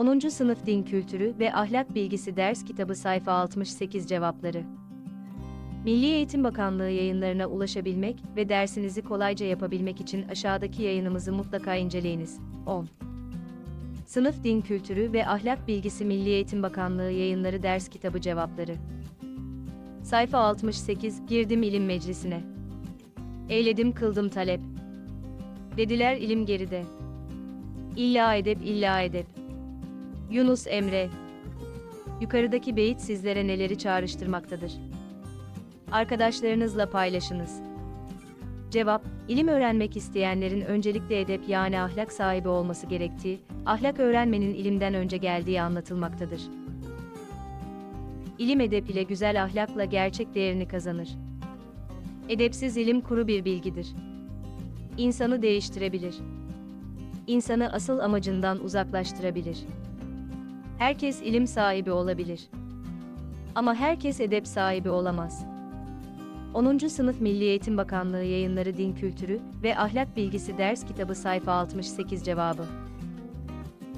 10. Sınıf Din Kültürü ve Ahlak Bilgisi Ders Kitabı Sayfa 68 Cevapları Milli Eğitim Bakanlığı yayınlarına ulaşabilmek ve dersinizi kolayca yapabilmek için aşağıdaki yayınımızı mutlaka inceleyiniz. 10. Sınıf Din Kültürü ve Ahlak Bilgisi Milli Eğitim Bakanlığı Yayınları Ders Kitabı Cevapları Sayfa 68 Girdim İlim Meclisi'ne Eyledim kıldım talep Dediler ilim geride İlla edep illa edep Yunus Emre Yukarıdaki beyit sizlere neleri çağrıştırmaktadır? Arkadaşlarınızla paylaşınız. Cevap, ilim öğrenmek isteyenlerin öncelikle edep yani ahlak sahibi olması gerektiği, ahlak öğrenmenin ilimden önce geldiği anlatılmaktadır. İlim edep ile güzel ahlakla gerçek değerini kazanır. Edepsiz ilim kuru bir bilgidir. İnsanı değiştirebilir. İnsanı asıl amacından uzaklaştırabilir. Herkes ilim sahibi olabilir. Ama herkes edep sahibi olamaz. 10. Sınıf Milli Eğitim Bakanlığı Yayınları Din Kültürü ve Ahlak Bilgisi Ders Kitabı Sayfa 68 Cevabı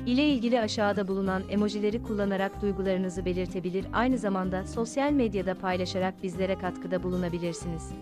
ile ilgili aşağıda bulunan emojileri kullanarak duygularınızı belirtebilir, aynı zamanda sosyal medyada paylaşarak bizlere katkıda bulunabilirsiniz.